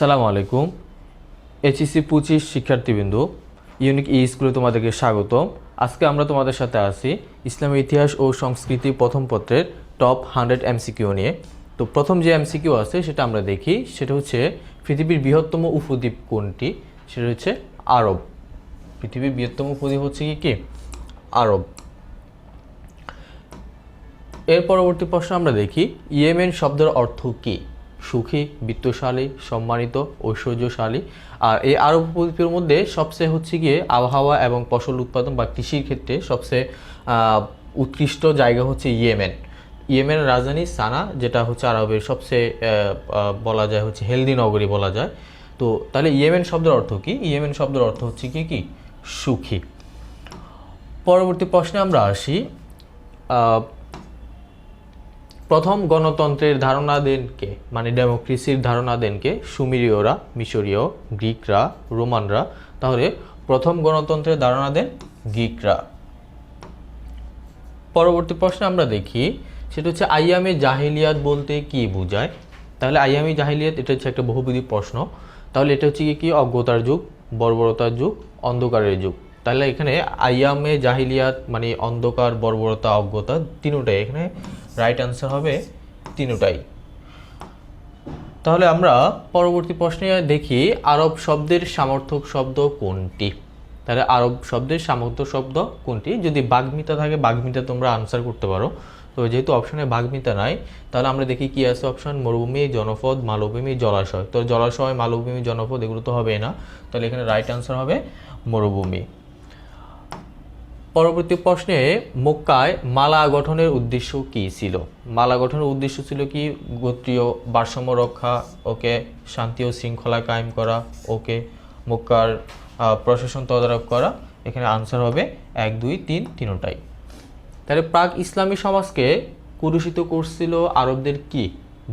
আসসালামু আলাইকুম। এইচএসসি পঁচিশ শিক্ষার্থীবৃন্দ, ইউনিক ই স্কুলে তোমাদেরকে স্বাগতম। আজকে আমরা তোমাদের সাথে আছি ইসলামের ইতিহাস ও সংস্কৃতি প্রথম পত্রের টপ হান্ড্রেড এমসিকিউ নিয়ে। তো প্রথম যে এমসিকিউ আছে সেটা আমরা দেখি, সেটা হচ্ছে পৃথিবীর বৃহত্তম উপদ্বীপ কোনটি? সেটা হচ্ছে আরব। পৃথিবীর বৃহত্তম উপদ্বীপ হচ্ছে কি কি? আরব। এর পরবর্তী প্রশ্ন আমরা দেখি, ইয়েমেন শব্দের অর্থ কি? সুখী, বিত্তশালী, সম্মানিত, ঐশ্বর্যশালী। আর এই আরব উপদ্বীপের মধ্যে সবচেয়ে হচ্ছে গিয়ে আবহাওয়া এবং ফসল উৎপাদন বা কৃষির ক্ষেত্রে সবচেয়ে উৎকৃষ্ট জায়গা হচ্ছে ইয়েমেন। ইয়েমেনের রাজধানী সানা, যেটা হচ্ছে আরবের সবচেয়ে বলা যায় হচ্ছে হেলদি নগরী বলা যায়। তো তাহলে ইয়েমেন শব্দের অর্থ কি? ইয়েমেন শব্দের অর্থ হচ্ছে কি কি? সুখী। পরবর্তী প্রশ্নে আমরা আসি প্রথম গণতন্ত্রের ধারণা দেন কে মানে ডেমোক্রেসির ধারণা দেন কে সুমিরীয়রা, মিশরীয়, গ্রিকরা, রোমানরা, তাহলে প্রথম গণতন্ত্রের ধারণা দেন গ্রিকরা। পরবর্তী প্রশ্নে আমরা দেখি, সেটা হচ্ছে আইয়ামে জাহিলিয়াত বলতে কি বোঝায়? তাহলে আইয়ামি জাহিলিয়াত, এটা হচ্ছে একটা বহুবিধি প্রশ্ন। তাহলে এটা হচ্ছে কি? অজ্ঞতার যুগ, বর্বরতার যুগ, অন্ধকারের যুগ। তাহলে এখানে আইয়ামে জাহিলিয়াত মানে অন্ধকার, বর্বরতা, অজ্ঞতা, তিনোটাই এখানে রাইট আনসার হবে তিনোটাই। তাহলে আমরা পরবর্তী প্রশ্নে দেখি, আরব শব্দের সামর্থক শব্দ কোনটি? তাহলে আরব শব্দের সামর্থ্য শব্দ কোনটি? যদি বাগ্মিতা থাকে, বাগ্মিতা তোমরা আনসার করতে পারো। তো যেহেতু অপশনে বাগ্মিতা নাই, তাহলে আমরা দেখি কি আছে অপশন মরুভূমি, জনপদ, মালভূমি, জলাশয়। তো জলাশয়, মালভূমি, জনপদ এগুলো তো হবে না। তাহলে এখানে রাইট আনসার হবে মরুভূমি। পরবর্তী প্রশ্নে মক্কায় মালা গঠনের উদ্দেশ্য কি ছিল? মালা গঠনের উদ্দেশ্য ছিল কি? গোত্রীয় ভারসাম্য রক্ষা, ওকে শান্তি ও শৃঙ্খলা কায়েম করা, ওকে মক্কার প্রশাসন তদারক করা। এখানে আনসার হবে এক, দুই, তিন তিনোটাই। তাহলে প্রাক ইসলামী সমাজকে কুরুষিত করছিল আরবদের কি?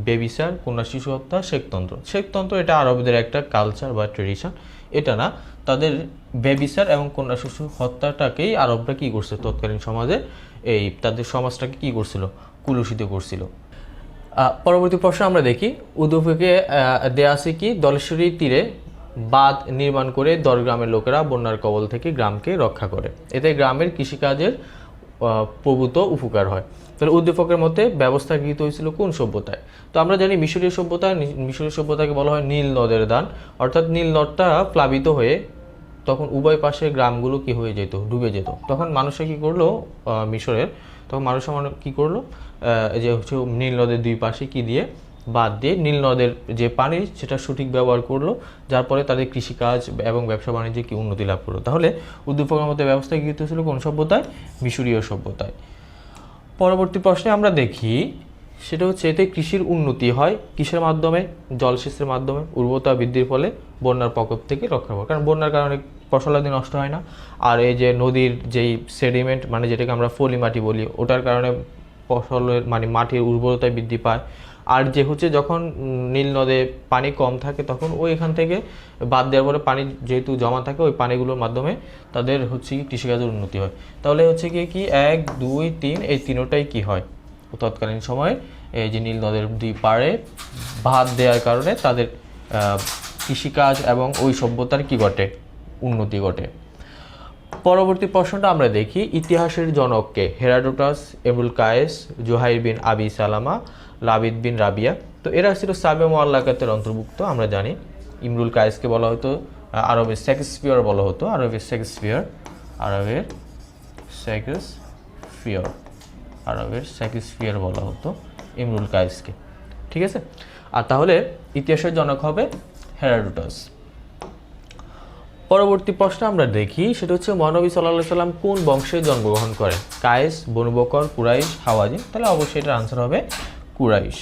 বেবিসার কন্যা শিশু হত্যা, শেখতন্ত্র। শেখতন্ত্র এটা আরবদের একটা কালচার বা ট্রেডিশন এটা না, তাদের ব্যবিচার এবং কন্যা শিশু হত্যাটাকেই আরবরা কী করছে তৎকালীন সমাজে? এই তাদের সমাজটাকে কী করছিল? কুলুষিত করছিল। পরবর্তী প্রশ্ন আমরা দেখি উদ্যোগে দেয়া আছে কি? দলেশ্বরী তীরে বাঁধ নির্মাণ করে দর গ্রামের লোকেরা বন্যার কবল থেকে গ্রামকে রক্ষা করে। এতে গ্রামের কৃষিকাজের প্রভূত উপকার হয়। তাহলে উদ্দীপকের মধ্যে ব্যবস্থা গৃহীত হয়েছিল কোন সভ্যতায়? তো আমরা জানি মিশরীয় সভ্যতা মিশরীয় সভ্যতাকে বলা হয় নীল নদের দান। অর্থাৎ নীল নদটা প্লাবিত হয়ে তখন উভয় পাশের গ্রামগুলো কি হয়ে যেত? ডুবে যেত। তখন মানুষে কি করল মিশরের? তখন মানুষ মানে কি করল? যে হচ্ছে নীল নদের দুই পাশে কি দিয়ে বাদ দিয়ে নীল নদের যে পানি, সেটা সঠিক ব্যবহার করল, যার ফলে তাদের কৃষিকাজ এবং ব্যবসা বাণিজ্যে কি উন্নতি লাভ করল। তাহলে উদ্দীপকের মধ্যে ব্যবস্থা গৃহীত ছিল কোন সভ্যতায়? মিশরীয় সভ্যতায়। পরবর্তী প্রশ্নে আমরা দেখি, সেটা হচ্ছে এতে কৃষির উন্নতি হয় কিসের মাধ্যমে? জলসেচের মাধ্যমে, উর্বরতা বৃদ্ধির ফলে বন্যার প্রকোপ থেকে রক্ষা পাওয়া কারণ বন্যার কারণে ফসলাদি নষ্ট হয় না। আর এই যে নদীর যেই সেডিমেন্ট মানে যেটাকে আমরা ফলি মাটি বলি, ওটার কারণে ফসলের মানে মাটির উর্বরতা বৃদ্ধি পায়। আর যে হচ্ছে যখন নীল নদে পানি কম থাকে তখন ওই এখান থেকে বাদ দেওয়ার পরে পানি যেহেতু জমা থাকে, ওই পানিগুলোর মাধ্যমে তাদের হচ্ছে কি কৃষিকাজের উন্নতি হয়। তাহলে হচ্ছে কি কি এক, দুই, তিন, এই তিনোটাই কি হয়? তৎকালীন সময়ে এই যে নীল নদের দুই পাড়ে বাঁধ দেওয়ার কারণে তাদের কৃষিকাজ এবং ওই সভ্যতার কি ঘটে? উন্নতি ঘটে। পরবর্তী প্রশ্নটা আমরা দেখি, ইতিহাসের জনককে হেরাডোটাস Emrul Kayes, Zuhair bin Abi Salma লাবিদ বিন রাবিয়া। তো এরা ছিল সাবে মোয়াল্লাকাতের অন্তর্ভুক্ত, আমরা জানি। ইমরুল কায়েসকে বলা হতো আরবের শেক্সপিয়ার বলা হতো আরবের শেক্সপিয়ার আরবের শেক্সপিয়ার আরবের শেক্সপিয়ার বলা হতো ইমরুল কায়েসকে। ঠিক আছে? আর তাহলে ইতিহাসের জনক হবে হেরাডোটাস পরবর্তী প্রশ্ন আমরা দেখি, সেটা হচ্ছে মহানবী সাল্লাহ সাল্লাম কোন বংশে জন্মগ্রহণ করেন? Qais, Banu Bakr, Quraysh Hawazin তাহলে অবশ্যই এটার আনসার হবে কুরাইশ।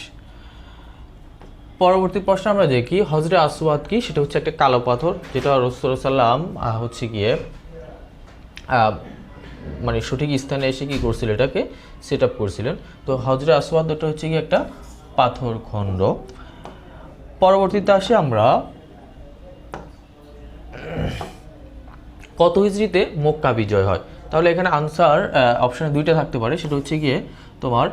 পরবর্তী প্রশ্ন আমরা দেখি হজরে আসওয়াদ কি? সেটা হচ্ছে একটা কালো পাথর, যেটা রসুল সাল্লাম হচ্ছে গিয়ে মানে সঠিক স্থানে এসে কি করছিল এটাকে? সেট আপ করছিলেন। তো হজরে আসওয়াদ ওটা হচ্ছে কি একটা পাথর খণ্ড। পরবর্তীতে আসি আমরা, কত হিজড়িতে মক্কা বিজয় হয়? তাহলে এখানে আনসার অপশনে দুইটা থাকতে পারে, সেটা হচ্ছে গিয়ে তোমার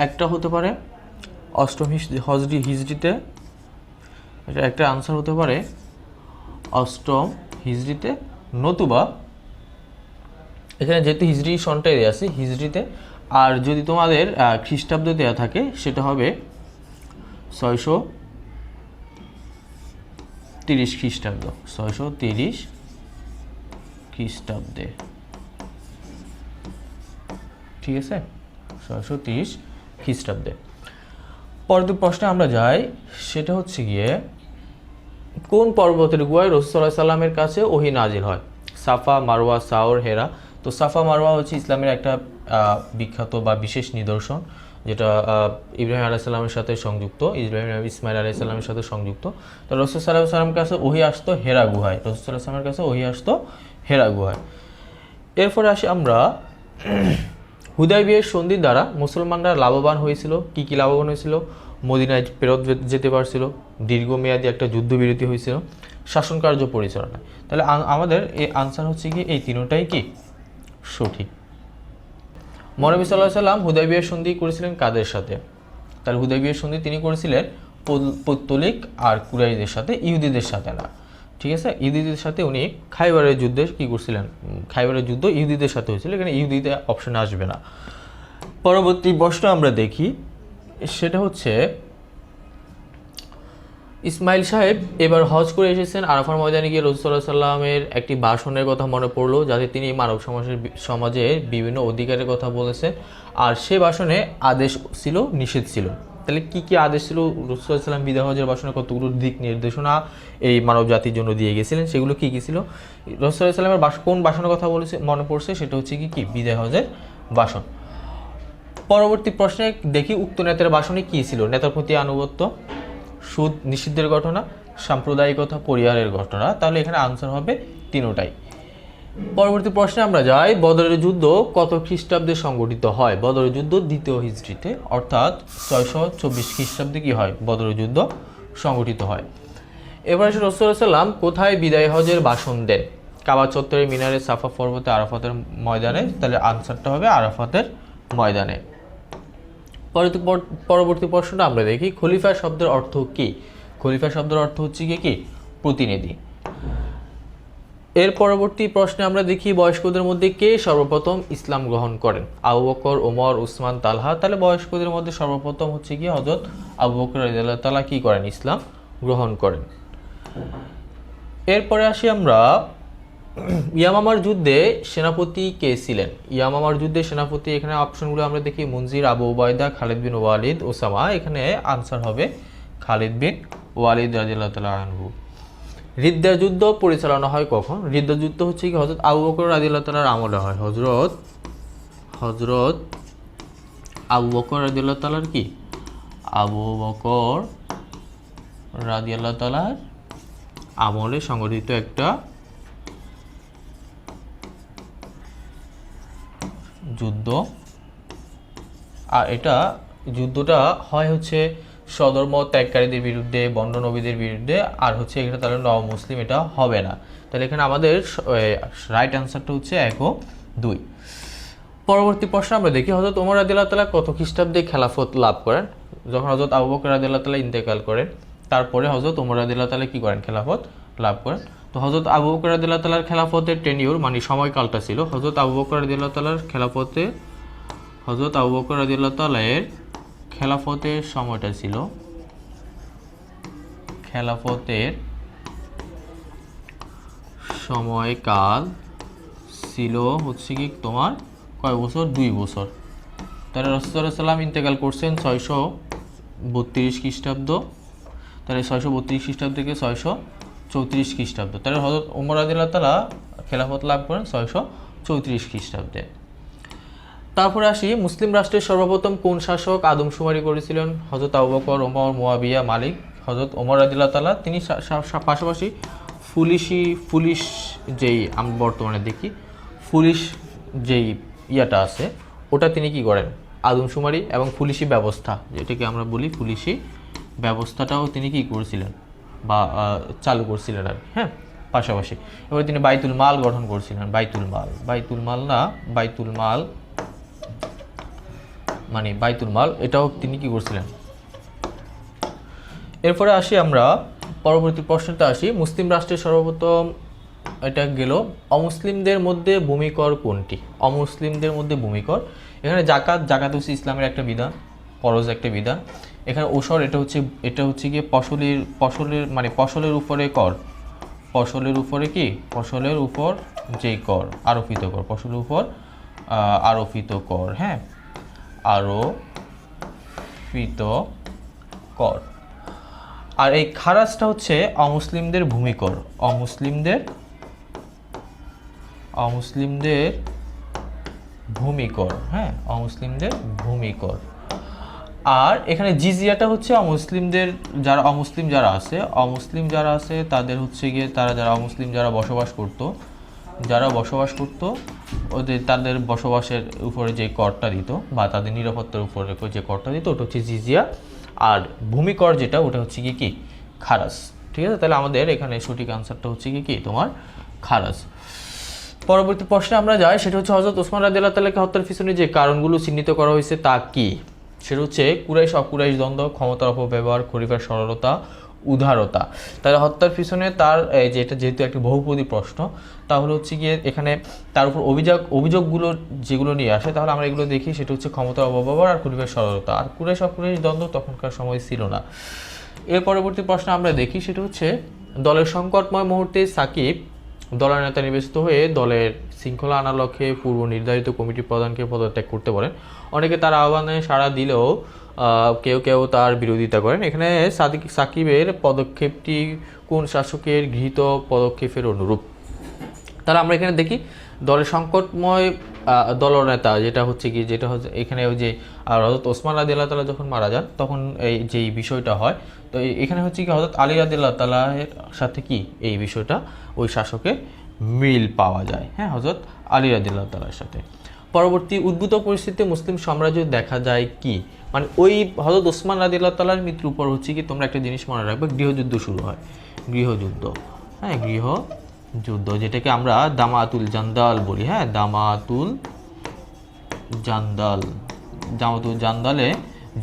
একটা হতে পারে অষ্টম হিজ- হজরি হিজড়িতে, এটা একটা আনসার হতে পারে অষ্টম হিজড়িতে নতুবা, এখানে যেহেতু হিজড়ি সনটাই দেওয়া আছে, হিজড়িতে, আর যদি তোমাদের খ্রিস্টাব্দ দেওয়া থাকে, সেটা হবে ছয়শো তিরিশ খ্রিস্টাব্দ, ছয়শো তিরিশ খ্রিস্টাব্দে। ঠিক আছে? ছয়শো তিরিশ খ্রিস্টাব্দে পরবর্তী প্রশ্নে আমরা যাই, সেটা হচ্ছে গিয়ে, কোন পর্বতের গুহায় রসুল্লাহ সাল্লামের কাছে ওহি নাজিল হয়? সাফা, মারওয়া, সাওর, হেরা। তো সাফা, মারওয়া হচ্ছে ইসলামের একটা বিখ্যাত বা বিশেষ নিদর্শন, যেটা ইব্রাহিম আলাইসাল্লামের সাথে সংযুক্ত, ইব্রাহিম ইসমাইল আলাইসাল্লামের সাথে সংযুক্ত। তো রসুল সাল্লাহ সাল্লামের কাছে ওহি আসতো হেরা গুহায়। রসুল সাল্লাহ সাল্লামের কাছে ওহি আসতো হেরা গুহায়। এরপরে আসি আমরা হুদাই বিয়ের সন্ধির দ্বারা মুসলমানরা লাভবান হয়েছিল। কি কি লাভবান হয়েছিল? মদিনায় ফেরত যেতে পারছিল। দীর্ঘমেয়াদী একটা যুদ্ধবিরতি হয়েছিল। শাসন কার্য পরিচালনা তাহলে আমাদের এই আনসার হচ্ছে কি, এই তিনোটাই কি? সঠিক। মনবী সাল্লাহ সাল্লাম হুদাই বিয়ের সন্ধি করেছিলেন কাদের সাথে? তাহলে হুদাই বিয়ের সন্ধি তিনি করেছিলেন পৌত্তলিক আর কুরাইদের সাথে, ইহুদিদের সাথে না। ঠিক আছে? ইহুদিদের সাথে উনি খাইবারের যুদ্ধে কি করছিলেন? খাইবারের যুদ্ধ ইহুদিদের সাথে হয়েছিল, এখানে ইহুদিদের অপশন আসবে না। পরবর্তী প্রশ্ন আমরা দেখি, সেটা হচ্ছে, ইসমাইল সাহেব এবার হজ করে এসেছেন, আরাফার ময়দানে গিয়ে রসুল্লাহ সাল্লামের একটি ভাষণের কথা মনে পড়ল, যাতে তিনি মানব সমাজের সমাজের বিভিন্ন অধিকারের কথা বলেছেন। আর সে ভাষণে আদেশ ছিল, নিষেধ ছিল। তাহলে কি কি আদেশ ছিল? রসুল্লাহ সাল্লাম বিদায় হজের ভাষণে কতগুলো দিক নির্দেশনা, এই মানব জাতির জন্য দিয়ে গেছিলেন, সেগুলো কি কী ছিল? সাল্লামের ভাষ- কোন বাসনের কথা বলেছে, মনে পড়ছে, সেটা হচ্ছে কি কি? বিদায় হজের ভাষণ পরবর্তী প্রশ্নে দেখি উক্ত নেতার বাসনে কী ছিল? নেতার প্রতি আনুগত্য, সুদ নিষিদ্ধের ঘটনা, সাম্প্রদায়িকতা, পরিহারের ঘটনা। তাহলে এখানে আনসার হবে তিনোটাই। পরবর্তী প্রশ্নে আমরা যাই। বদরের যুদ্ধ কত খ্রিস্টাব্দে সংগঠিত হয়? বদরের যুদ্ধ দ্বিতীয় হিজড়িতে, অর্থাৎ ছয়শো চব্বিশ খ্রিস্টাব্দে কি হয়? বদরের যুদ্ধ সংগঠিত হয়। এবার রসুল্লাহ সাল্লাম কোথায় বিদায় হজের ভাষণ দেন? কাবা চত্বরে মিনারে সাফা পর্বতে, আরাফাতের ময়দানে, তাহলে আনসারটা হবে আরাফাতের ময়দানে। পরবর্তী পরবর্তী প্রশ্নটা আমরা দেখি। খলিফা শব্দের অর্থ কি? খলিফা শব্দের অর্থ হচ্ছে কি কি? প্রতিনিধি। এর পরবর্তী প্রশ্নে আমরা দেখি বয়স্কদের মধ্যে কে সর্বপ্রথম ইসলাম গ্রহণ করেন? আবু বকর, ওমর, উসমান, তালহা। তাহলে বয়স্কদের মধ্যে সর্বপ্রথম হচ্ছে কি হজরত আবু বকর রাদিয়াল্লাহু তাআলা কি করেন? ইসলাম গ্রহণ করেন। এরপরে আসি আমরা ইয়ামামার যুদ্ধে সেনাপতি কে ছিলেন? ইয়ামামার যুদ্ধে সেনাপতি, এখানে অপশনগুলো আমরা দেখি Munzir Abu Ubaidah Khalid bin Walid, Osama. এখানে আনসার হবে খালিদ বিন ওয়ালিদ রাজিয়াল্লাহ তাআলা আনহু। রিদ্দা যুদ্ধ পরিচালনা হয় কখন? রিদ্দা যুদ্ধ হচ্ছে কি? হজরত আবু বকর রাদিয়াল্লাহু তাআলার আমলে হয়। হজরত হজরত আবু বকর রাদিয়াল্লাহু তাআলার কি? আবু বকর রাদিয়াল্লাহু তাআলার আমলে সংগঠিত একটা যুদ্ধ। আর এটা যুদ্ধটা হয় হচ্ছে সদর্ম ত্যাগকারীদের বিরুদ্ধে বন্ড নবীদের বিরুদ্ধে, আর হচ্ছে এখানে তাহলে নব মুসলিম এটা হবে না। তাহলে এখানে আমাদের রাইট অ্যান্সারটা হচ্ছে এক ও দুই। পরবর্তী প্রশ্ন আমরা দেখি হজরত ওমর আদিল্লাহ তালা কত খ্রিস্টাব্দে খেলাফত লাভ করেন? যখন হজরত আবু বকর তালা ইন্তেকাল করেন, তারপরে হজরত ওমর আদিল্লাহ তালা কি করেন? খেলাফত লাভ করেন। তো হজরত আবু বকর আদিল্লাহ তালার খেলাফতের টেনিউর মানে সময়কালটা ছিল হজরত আবু বকর আদিল্লাহ তালার খেলাফতে হজরত আবু বকর আদিল্লাহ তালায়ের খেলাফতের সময়টা ছিল। খেলাফতের সময়কাল ছিল হচ্ছে কি তোমার কয় বছর? দুই বছর। তাহলে সাল্লাম ইন্তেকাল করছেন ছয়শো বত্রিশ খ্রিস্টাব্দ। তাহলে ছয়শো বত্রিশ খ্রিস্টাব্দ থেকে ছয়শো চৌত্রিশ খ্রিস্টাব্দ। তাহলে হজরত উমর আদিল্লাহ তালা খেলাফত লাভ করেন ছয়শো চৌত্রিশ খ্রিস্টাব্দে। তারপরে আসি, মুসলিম রাষ্ট্রের সর্বপ্রথম কোন শাসক আদমশুমারি করেছিলেন? হজরত আবকর ওমর, মোয়াবিয়া, মালিক হজরত ওমর আদিল্লাহ তালা তিনি পাশাপাশি ফুলিশি, ফুলিশ যেই আমরা বর্তমানে দেখি, ফুলিশ যেই ইয়াটা আছে, ওটা তিনি কি করেন? আদমশুমারি এবং পুলিশি ব্যবস্থা, যেটাকে আমরা বলি পুলিশি ব্যবস্থাটাও তিনি কি করেছিলেন? বা চালু করছিলেন আর হ্যাঁ? পাশাপাশি। এবার তিনি বাইতুল মাল গঠন করছিলেন, বাইতুল মাল। বাইতুল মাল না, বাইতুল মাল মানে বাইতুল মাল, এটাও তিনি কি করছিলেন? এরপরে আসি আমরা, পরবর্তী প্রশ্নতে আসি, মুসলিম রাষ্ট্রের সর্বপ্রথম এটা গেল, অমুসলিমদের মধ্যে ভূমিকর কোনটি? অমুসলিমদের মধ্যে ভূমিকর, এখানে জাকাত জাকাত হচ্ছে ইসলামের একটা বিধান, ফরজ একটা বিধান, এখানে ওসর, এটা হচ্ছে এটা হচ্ছে গিয়ে ফসলের ফসলের মানে ফসলের উপরে কর, ফসলের উপরে কি? ফসলের উপর যেই কর, আরোপিত কর, ফসলের উপর আরোপিত কর হ্যাঁ? আরোপিত কর। আর এই খারাজটা হচ্ছে অমুসলিমদের ভূমিকর। অমুসলিমদের অমুসলিমদের ভূমিকর হ্যাঁ অমুসলিমদের ভূমিকর। আর এখানে জিজিয়াটা হচ্ছে অমুসলিমদের যারা অমুসলিম যারা আছে, অমুসলিম যারা আছে তাদের হচ্ছে গিয়ে তারা যারা অমুসলিম যারা বসবাস করতো যারা বসবাস করতো, ওদের, তাদের বসবাসের উপরে যে করটা দিত বা তাদের নিরাপত্তার উপরে যে করটা দিত, ওটা হচ্ছে জিজিয়া। আর ভূমিকর যেটা, ওটা হচ্ছে কি কি? খারাস। ঠিক আছে? তাহলে আমাদের এখানে সঠিক আনসারটা হচ্ছে কি কি? তোমার খারাস। পরবর্তী প্রশ্নে আমরা যাই, সেটা হচ্ছে হজরত ওসমান রাদিয়াল্লাহু তাআলাকে হত্যার পিছনে যে কারণগুলো চিহ্নিত করা হয়েছে তা কি? সেটা হচ্ছে কুরাইশ অকুরাইশ দ্বন্দ্ব, ক্ষমতার অপব্যবহার খরিফার সরলতা উদারতা। তাহলে হত্যার পিছনে তার যেটা যেহেতু একটি বহুপদী প্রশ্ন, তাহলে হচ্ছে গিয়ে এখানে তার উপর অভিযোগ, অভিযোগগুলো যেগুলো নিয়ে আসে, তাহলে আমরা এগুলো দেখি, সেটা হচ্ছে ক্ষমতার অপব্যবহার আর খরিফার সরলতা। আর কুরাইশ অকুরাইশ দ্বন্দ্ব তখনকার সময় ছিল না। এর পরবর্তী প্রশ্ন আমরা দেখি, সেটা হচ্ছে দলের সংকটময় মুহূর্তে সাকিব দলের নেতা নির্বাচিত হয়ে দলের শৃঙ্খলা আনার লক্ষ্যে পূর্ব নির্ধারিত কমিটি প্রধানকে পদত্যাগ করতে পারেন অনেকে তার আহ্বানে সাড়া দিলেও কেউ কেউ তার বিরোধিতা করেন। এখানে সাদিক সাকিবের পদক্ষেপটি কোন শাসকের গৃহীত পদক্ষেপের অনুরূপ? তাহলে আমরা এখানে দেখি, দলের সংকটময় দলনেতা যেটা হচ্ছে কি, যেটা হচ্ছে এখানে ওই যে হজরত ওসমান আদি আল্লাহ তালা যখন মারা যান, তখন এই যেই বিষয়টা হয়, তো এখানে হচ্ছে কি হজরত আলী রাদি আল্লাহ তালার সাথে কি এই বিষয়টা, ওই শাসকের মিল পাওয়া যায়? হ্যাঁ হজরত আলী রাদি আল্লাহ তালার সাথে। পরবর্তী উদ্ভূত পরিস্থিতিতে মুসলিম সাম্রাজ্য দেখা যায় কি? মানে ওই হজরত ওসমান রাদি আল্লাহ তালার মৃত্যুর উপর হচ্ছে কি তোমরা একটা জিনিস মনে রাখবে, গৃহযুদ্ধ শুরু হয়। গৃহযুদ্ধ হ্যাঁ গৃহ যুদ্ধ যেটাকে আমরা দামাতুল জান্দাল বলি হ্যাঁ দামাতুল জান্দাল। জামাতুল জান্দালে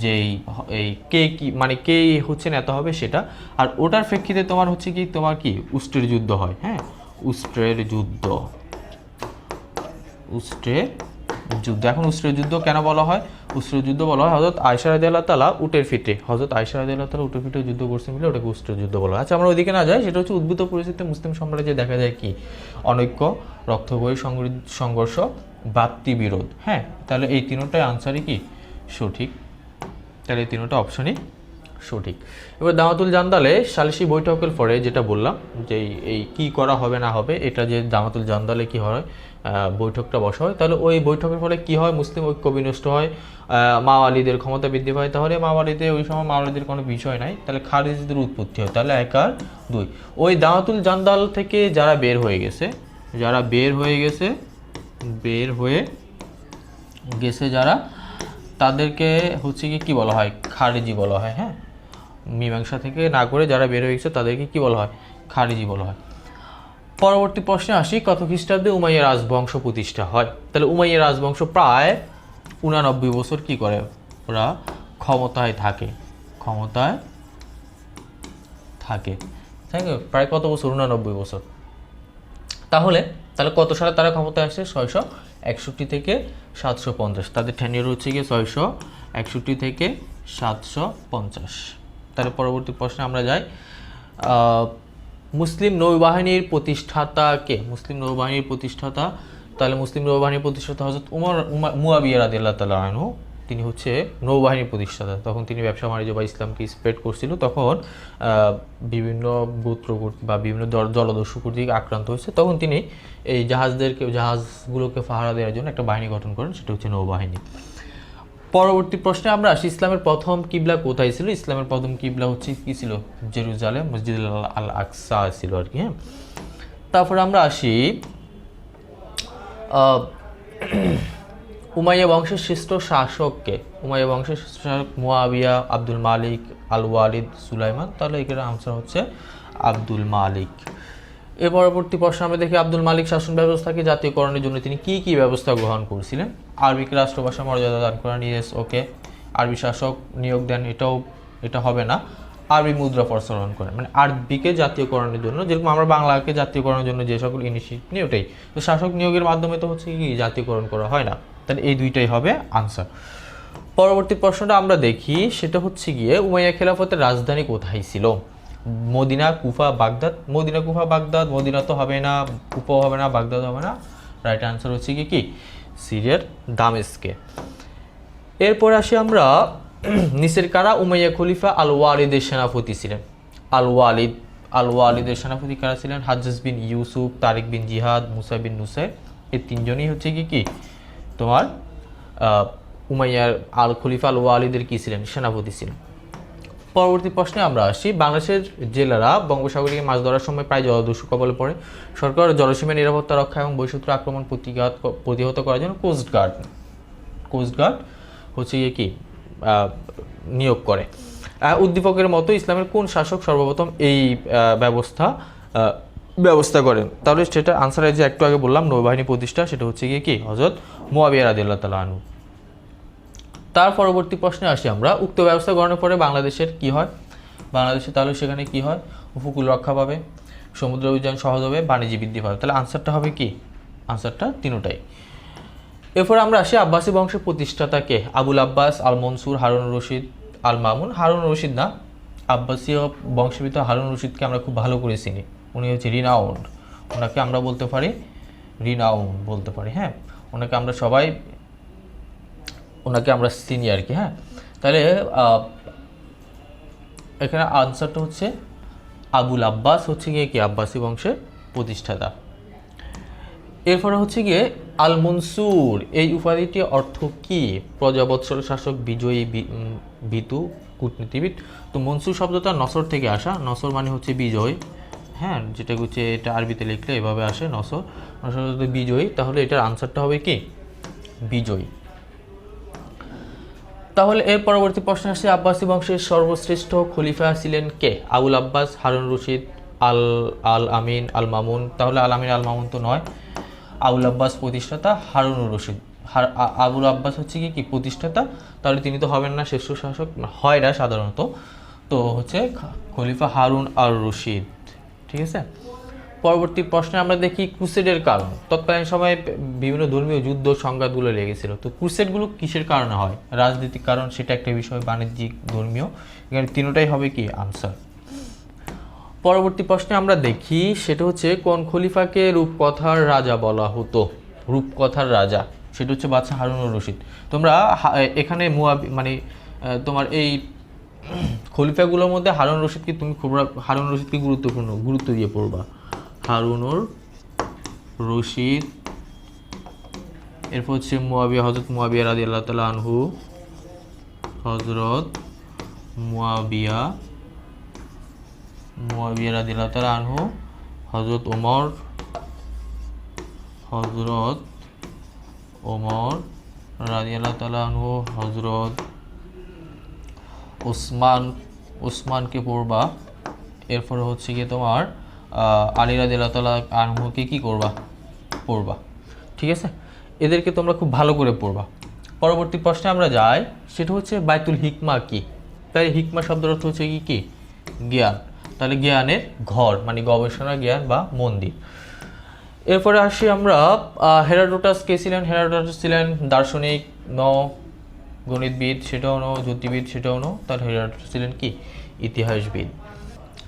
যেই এই কে কি মানে কে হচ্ছে নেতা হবে সেটা, আর ওটার প্রেক্ষিতে তোমার হচ্ছে কি, তোমার কি, উষ্ট্রের যুদ্ধ হয় হ্যাঁ উষ্ট্রের যুদ্ধ। উষ্ট্রের যুদ্ধ, এখন উষ্ট্রের যুদ্ধ কেন বলা হয়? উষ্ট্রের যুদ্ধ বলা হয় হজরত আয়সা রাজি আল্লাহ তালা উটের ফিটে। হজরত আয়সা রাজি আল্লাহ তালা উটের ফিটে যুদ্ধ করছে মিলে ওটাকে উস্ত্র যুদ্ধ বলা হয়। আচ্ছা আমরা ওইদিকে না যাই, সেটা হচ্ছে উদ্ভূত পরিস্থিতিতে মুসলিম সাম্রাজ্যে দেখা যায় কি? অনৈক্য রক্তবই সংঘর্ষ বাত্তি বিরোধ। হ্যাঁ তাহলে এই তিনটাই আনসারই কি? সঠিক। তাহলে এই তিনোটা অপশনই সঠিক। এবার দামাতুল জান্দালে সালিসি বৈঠকের পরে যেটা বললাম যে এই- কি করা হবে না হবে, এটা যে দামাতুল জান্দালে কি হয় বৈঠকটা বসা হয়, তাহলে ওই বৈঠকের ফলে কি হয়, মুসলিম ঐক্য বিনষ্ট হয় মাওয়ালিদের ক্ষমতা বৃদ্ধি পায়, তাহলে মাওয়ালিদের ওই সময় মাওয়ালিদের কোনো বিষয় নাই, তাহলে খারিজদের উৎপত্তি হয়, তাহলে এক আর দুই। ওই দামাতুল জান্দাল থেকে যারা বের হয়ে গেছে, যারা বের হয়ে গেছে, বের হয়ে গেছে যারা, তাদেরকে হচ্ছে কি বলা হয়, খারিজি বলা হয় হ্যাঁ? মীমাংসা থেকে না করে যারা বের গেছে তাদেরকে কি বলা হয়? খারিজি বলা হয়। পরবর্তী প্রশ্নে আসি, কত খ্রিস্টাব্দে উমাইয়া রাজবংশ প্রতিষ্ঠা হয়? তাহলে উমাইয়া রাজবংশ প্রায় উনানব্বই বছর কি করে? ওরা ক্ষমতায় থাকে। ক্ষমতায় থাকে। তাই? প্রায় কত বছর? উনানব্বই বছর। তাহলে তাহলে কত সালে তারা ক্ষমতায় আসে? ছয়শো একষট্টি থেকে সাতশো পঞ্চাশ। তাদের টেনিয়র হচ্ছে গিয়ে ছয়শো একষট্টি থেকে সাতশো পঞ্চাশ। তাহলে পরবর্তী প্রশ্নে আমরা যাই। মুসলিম নৌবাহিনীর প্রতিষ্ঠাতা কে? মুসলিম নৌবাহিনীর প্রতিষ্ঠাতা। তাহলে মুসলিম নৌবাহিনীর প্রতিষ্ঠাতা হজরত উমর উমা- মুয়াবিয়া রাদিয়াল্লাহ তাআলা আনহু। তিনি হচ্ছে নৌবাহিনীর প্রতিষ্ঠাতা। তখন তিনি ব্যবসা বাণিজ্য বা ইসলামকে স্প্রেড করছিল। তখন বিভিন্ন গোত্র বা বিভিন্ন জল- জলদস্যু কর্তৃক আক্রান্ত হয়েছে। তখন তিনি এই জাহাজদেরকে জাহাজগুলোকে পাহারা দেওয়ার জন্য একটা বাহিনী গঠন করেন। সেটা হচ্ছে নৌবাহিনী। পরবর্তী প্রশ্নে আমরা আসি, ইসলামের প্রথম কিবলা কোথায় ছিল? ইসলামের প্রথম কিবলা হচ্ছে কি ছিল? জেরুজালে মসজিদ আল আকসা ছিল আর কি হ্যাঁ? তারপরে আমরা আসি উমাইয়া বংশের শ্রেষ্ঠ শাসককে। উমাইয়া বংশের শ্রেষ্ঠ শাসক মুয়াবিয়া, আব্দুল মালিক আল ওয়ালিদ সুলাইমান। তাহলে এখানে আনসার হচ্ছে আব্দুল মালিক। এর পরবর্তী প্রশ্ন আমরা দেখি, আব্দুল মালিক শাসন ব্যবস্থাকে জাতীয়করণের জন্য? তিনি কি কি ব্যবস্থা গ্রহণ করেছিলেন? আরবিকে রাষ্ট্রভাষা মর্যাদা দান করেন, ইয়েস, ওকে। আরবি শাসক নিয়োগ দেন, এটাও, এটা হবে না। আরবি মুদ্রা প্রচলন করেন। মানে আরবিকে জাতীয়করণের জন্য, যেরকম আমরা বাংলাকে জাতীয়করণের জন্য যে সকল ইনিশিয়েটিভ নিই ওটাই। তো শাসক নিয়োগের মাধ্যমে তো হচ্ছে কি, জাতীয়করণ করা হয় না। তাহলে এই দুইটাই হবে আনসার পরবর্তী প্রশ্নটা আমরা দেখি, সেটা হচ্ছে গিয়ে উমাইয়া খেলাফতের রাজধানী কোথায় ছিল? Medina, Kufa, Baghdad. Medina, Kufa, Baghdad, Medina তো হবে না, কুফাও হবে না বাগদাদ হবে না। রাইট আনসার হচ্ছে কি কি? সিরিয়ার দামেস্কে। এরপর আসি আমরা নিচের কারা? উমাইয়া খলিফা আল ওয়ালিদের সেনাপতি ছিলেন। আল ওয়ালিদ আল ওয়ালিদের সেনাপতি কারা ছিলেন? হাজ্জাজ বিন ইউসুফ, তারিক বিন জিহাদ, মুসা বিন নুসাইর। এই তিনজনই হচ্ছে কি কি? তোমার উমাইয়ার আল খলিফা আল ওয়ালিদের কি ছিলেন? সেনাপতি ছিলেন। পরবর্তী প্রশ্নে আমরা আসি। বাংলাদেশের জেলারা বঙ্গোপসাগরীয় মাছ ধরার সময় প্রায় জলদস্যু কবলে পড়ে। সরকার জলসীমা নিরাপত্তা রক্ষা এবং বৈচিত্র্য আক্রমণ প্রতিঘাত প্রতিহত করার জন্য কোস্টগার্ড কোস্টগার্ড হচ্ছে গিয়ে কি নিয়োগ করে। উদ্দীপকের মতো ইসলামের কোন শাসক সর্বপ্রথম এই ব্যবস্থা ব্যবস্থা করেন? তাহলে সেটা আনসারে যে একটু আগে বললাম নৌবাহিনী প্রতিষ্ঠা, সেটা হচ্ছে গিয়ে কি হজরত মুয়াবিয়া রাদিয়াল্লাহু তাআলা আনহু। তার পরবর্তী প্রশ্নে আসি আমরা। উক্ত ব্যবস্থা গ্রহণের পরে বাংলাদেশের কি হয়? বাংলাদেশে তাহলে সেখানে কি হয়? উপকূল রক্ষা পাবে, সমুদ্র অভিযান সহজ হবে বাণিজ্য বৃদ্ধি পাবে। তাহলে আনসারটা হবে কি? আনসারটা তিনোটাই। এরপর আমরা আসি আব্বাসী বংশের প্রতিষ্ঠাতাকে। আবুল আব্বাস আল মনসুর হারুন রশিদ আল মামুন হারুন রশিদ না আব্বাসীয় বংশবিত হারুন রশিদকে আমরা খুব ভালো করে চিনি। উনি হচ্ছে রিনাউন্ড ওনাকে আমরা বলতে পারি রিনাউন্ড বলতে পারি হ্যাঁ? ওনাকে আমরা সবাই ওনাকে আমরা চিনি আর কি হ্যাঁ? তাহলে এখানে আনসারটা হচ্ছে আবুল আব্বাস, হচ্ছে গিয়ে কি? আব্বাসী বংশের প্রতিষ্ঠাতা। এরপরে হচ্ছে গিয়ে আল মনসুর এই উপাধিটি অর্থ কি? প্রজাবৎসল শাসক বিজয়ী বিতু, কূটনীতিবিদ। তো মনসুর শব্দটা নসর থেকে আসা, নসর মানে হচ্ছে বিজয় হ্যাঁ? যেটা হচ্ছে এটা আরবিতে লিখলে এভাবে আসে, নসর। নসর বিজয়ী, তাহলে এটার আনসারটা হবে কি? বিজয়ী। তাহলে এর পরবর্তী প্রশ্ন আসছে আব্বাসী বংশের সর্বশ্রেষ্ঠ খলিফা ছিলেন কে? আবুল আব্বাস, হারুন রশিদ, আল আল আমিন, আল মামুন। তাহলে আল আমিন, আল মামুন তো নয়। আবুল আব্বাস প্রতিষ্ঠাতা, হারুন রশিদ। আবুল আব্বাস হচ্ছে কি কি প্রতিষ্ঠাতা? তাহলে তিনি তো হবেন না, শ্রেষ্ঠ শাসক হয় না সাধারণত। তো হচ্ছে খলিফা হারুন আর রশিদ। ঠিক আছে? পরবর্তী প্রশ্নে আমরা দেখি ক্রুসেডের কারণ। তৎকালীন সময়ে বিভিন্ন ধর্মীয় যুদ্ধ সংঘাতগুলো লেগেছিল। তো ক্রুসেডগুলো কিসের কারণে হয়? রাজনৈতিক কারণ সেটা একটা বিষয়, বাণিজ্যিক, ধর্মীয়। এখানে তিনোটাই হবে কি? আনসার পরবর্তী প্রশ্নে আমরা দেখি, সেটা হচ্ছে কোন খলিফাকে রূপকথার রাজা বলা হতো? রূপকথার রাজা। সেটা হচ্ছে বাচ্চা হারুনুর রশিদ। তোমরা এখানে মুয়াবি মানে তোমার এই খলিফাগুলোর মধ্যে হারুন রশিদকে তুমি খুব হারুন রশিদকে গুরুত্বপূর্ণ, গুরুত্ব দিয়ে পড়বা। হারুনুর, রশিদ, এরপর হচ্ছে মুয়াবিয়া হজরত মুয়াবিয়া রাদি আল্লাহ তালা আনহু হজরত মুয়াবিয়া মুয়াবিয়া রাদিল্লাহ তাআলা আনহু হজরত ওমর হজরত ওমর রাদিয়াল্লাহ তাআলা আনহু হজরত ওসমান, ওসমানকে পড়বা। এরপরে হচ্ছে গিয়ে তোমার আলী তাআলা আনহুকে কি করবা? পড়বা। ঠিক আছে? এদেরকে তোমরা খুব ভালো করে পড়বা। পরবর্তী প্রশ্নে আমরা যাই, সেটা হচ্ছে বাইতুল হিকমা কি? তাই হিকমা শব্দের অর্থ হচ্ছে কি কি? জ্ঞান। তাহলে জ্ঞানের ঘর মানে গবেষণা জ্ঞান বা মন্দির। এরপরে আসি আমরা হেরাডোটাস কে ছিলেন? হেরাডোটাস ছিলেন দার্শনিক ন গণিতবিদ, সেটাও ন জ্যোতিবিদ সেটাও ন তার হেরাডোটাস ছিলেন কি? ইতিহাসবিদ।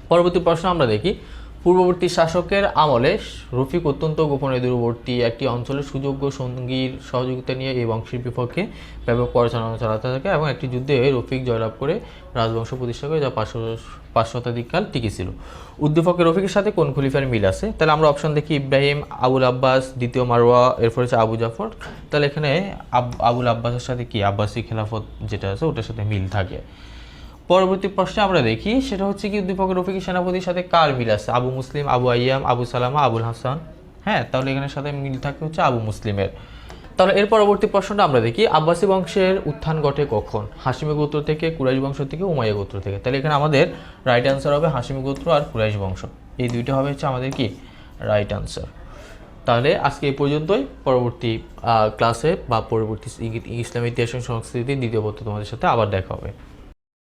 পরবর্তী প্রশ্ন আমরা দেখি পূর্ববর্তী শাসকের আমলে রফিক অত্যন্ত গোপনে দূরবর্তী একটি অঞ্চলের সুযোগ্য সঙ্গীর সহযোগিতা নিয়ে এই বংশের বিপক্ষে ব্যাপক পরিচালনা চালাতে থাকে এবং একটি যুদ্ধে রফিক জয়লাভ করে রাজবংশ প্রতিষ্ঠা করে, যা পাঁচশো পাঁচ শতাধিককাল টিকেছিল উদ্দীপকের রফিকের সাথে কোন খলিফার মিল আছে? তাহলে আমরা অপশন দেখি ইব্রাহিম, আবুল আব্বাস, দ্বিতীয় মারওয়া, এরপর হচ্ছে আবু জাফর। তাহলে এখানে আব- আবুল আব্বাসের সাথে কি আব্বাসী খেলাফত যেটা আছে, ওটার সাথে মিল থাকে? পরবর্তী প্রশ্নে আমরা দেখি, সেটা হচ্ছে কি উদ্দীপক রফিকি সেনাপতির সাথে কার মিল আছে? আবু মুসলিম, আবু আইয়াম, আবু সালামা, আবুল হাসান? হ্যাঁ তাহলে এখানে সাথে মিল থাকে হচ্ছে আবু মুসলিমের। তাহলে এর পরবর্তী প্রশ্নটা আমরা দেখি, আব্বাসী বংশের উত্থান ঘটে কখন? হাসিমি গোত্র থেকে, কুরাইশ বংশ থেকে, উমাইয়া গোত্র থেকে। তাহলে এখানে আমাদের রাইট অ্যান্সার হবে হাসিমি গোত্র আর কুরাইশ বংশ। এই দুইটা হবে হচ্ছে আমাদের কি? রাইট অ্যান্সার তাহলে আজকে এই পর্যন্তই। পরবর্তী ক্লাসে বা পরবর্তী ইসলাম ইতিহাস এবং সংস্কৃতির দ্বিতীয় পত্র তোমাদের সাথে আবার দেখা হবে।